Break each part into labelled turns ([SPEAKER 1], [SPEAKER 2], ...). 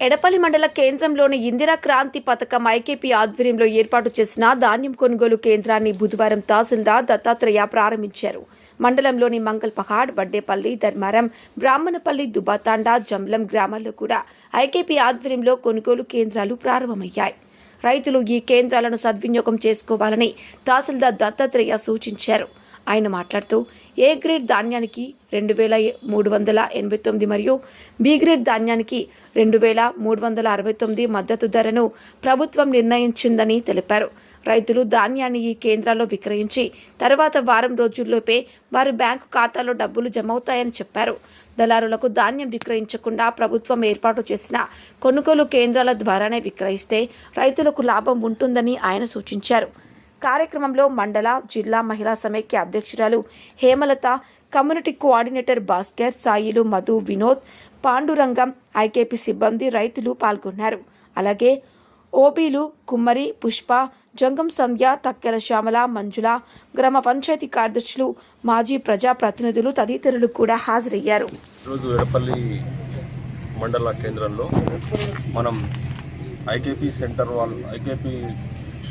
[SPEAKER 1] ఎడపల్లి మండల కేంద్రంలోని ఇందిరా క్రాంతి పథకం ఐకేపీ ఆధ్వర్యంలో ఏర్పాటు చేసిన ధాన్యం కొనుగోలు కేంద్రాన్ని బుధవారం తహసీల్దార్ దత్తాత్రేయ ప్రారంభించారు. మండలంలోని మంగల్ పహాడ్ వడ్డేపల్లి ధర్మారం బ్రాహ్మణపల్లి దుబాతాండా జంలం గ్రామాల్లో కూడా ఐకేపీ ఆధ్వర్యంలో కొనుగోలు కేంద్రాలు ప్రారంభమయ్యాయి. రైతులు ఈ కేంద్రాలను సద్వినియోగం చేసుకోవాలని తహసీల్దార్ దత్తాత్రేయ సూచించారు. ఆయన మాట్లాడుతూ ఏ గ్రేడ్ ధాన్యానికి రెండు వేల మూడు వందల ఎనభై తొమ్మిది మరియు బి గ్రేడ్ ధాన్యానికి రెండు వేల మూడు వందల అరవై తొమ్మిది మద్దతు ధరను ప్రభుత్వం నిర్ణయించిందని తెలిపారు. రైతులు ధాన్యాన్ని ఈ కేంద్రాల్లో విక్రయించి తర్వాత వారం రోజుల్లోపే వారి బ్యాంకు ఖాతాలో డబ్బులు జమవుతాయని చెప్పారు. దళారులకు ధాన్యం విక్రయించకుండా ప్రభుత్వం ఏర్పాటు చేసిన కొనుగోలు కేంద్రాల ద్వారానే విక్రయిస్తే రైతులకు లాభం ఉంటుందని ఆయన సూచించారు. కార్యక్రమంలో మండల జిల్లా మహిళా సమైక్య అధ్యక్షురాలు Hemalatha community coordinator Bhaskar Sailu Madhu Vinod Pandurangam IKP సిబ్బంది రైతులు పాల్గొన్నారు. అలాగే ఓబీలు కుమ్మరి పుష్ప జంగం సంధ్య తక్కెల శ్యామల మంజుల గ్రామ పంచాయతీ కార్యదర్శులు మాజీ ప్రజాప్రతినిధులు తదితరులు కూడా హాజరయ్యారు.
[SPEAKER 2] ఈరోజు మండల కేంద్రంలో మనం ఐకేపీ సెంటర్ వాళ్ళు ఐకేపీ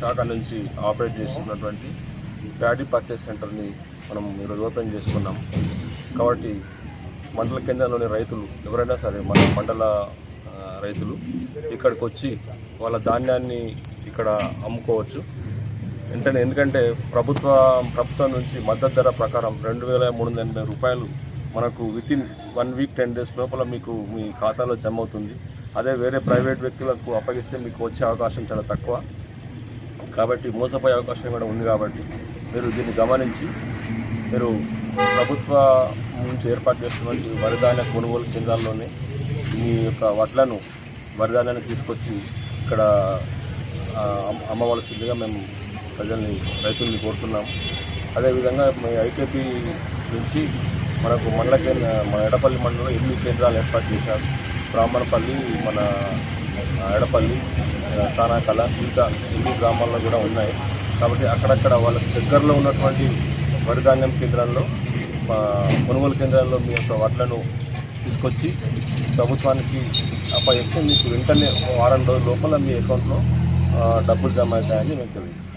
[SPEAKER 2] శాఖ నుంచి ఆపరేట్ చేస్తున్నటువంటి ప్యాడీ పర్చేస్ సెంటర్ని మనం ఈరోజు ఓపెన్ చేసుకున్నాం. కాబట్టి మండల కేంద్రంలోని రైతులు ఎవరైనా సరే మన మండల రైతులు ఇక్కడికి వచ్చి వాళ్ళ ధాన్యాన్ని ఇక్కడ అమ్ముకోవచ్చు. వెంటనే ఎందుకంటే ప్రభుత్వ ప్రభుత్వం నుంచి మద్దతు ధర ప్రకారం రెండు వేల మూడు వందల ఎనభై రూపాయలు మనకు within one week ten days లోపల మీకు మీ ఖాతాలో జమ అవుతుంది. అదే వేరే ప్రైవేట్ వ్యక్తులకు అప్పగిస్తే మీకు వచ్చే అవకాశం చాలా తక్కువ. కాబట్టి మోసపోయే అవకాశం కూడా ఉంది కాబట్టి మీరు దీన్ని గమనించి మీరు ప్రభుత్వ నుంచి ఏర్పాటు చేసినటువంటి వరిధాన్య కొనుగోలు కేంద్రాల్లోనే మీ యొక్క వడ్లను వరిధాన్యాన్ని తీసుకొచ్చి ఇక్కడ అమ్మవలసిందిగా మేము ప్రజల్ని రైతుల్ని కోరుతున్నాము అదేవిధంగా మీ ఐకేపీ నుంచి మనకు మండల కేంద్ర మన ఎడపల్లి మండలంలో ఎనిమిది కేంద్రాలు ఏర్పాటు చేశారు. బ్రాహ్మణపల్లి మన ఆడపల్లి తానాకల ఇంకా ఎన్ని గ్రామాల్లో కూడా ఉన్నాయి. కాబట్టి అక్కడక్కడ వాళ్ళకి దగ్గరలో ఉన్నటువంటి వరిధాన్యం కేంద్రాల్లో కొనుగోలు కేంద్రాల్లో మీ యొక్క వడ్లను తీసుకొచ్చి ప్రభుత్వానికి అప్పచెప్తే మీకు వెంటనే వారం రోజుల లోపల మీ అకౌంట్లో డబ్బులు జమ అవుతాయని మేము తెలియజేస్తాం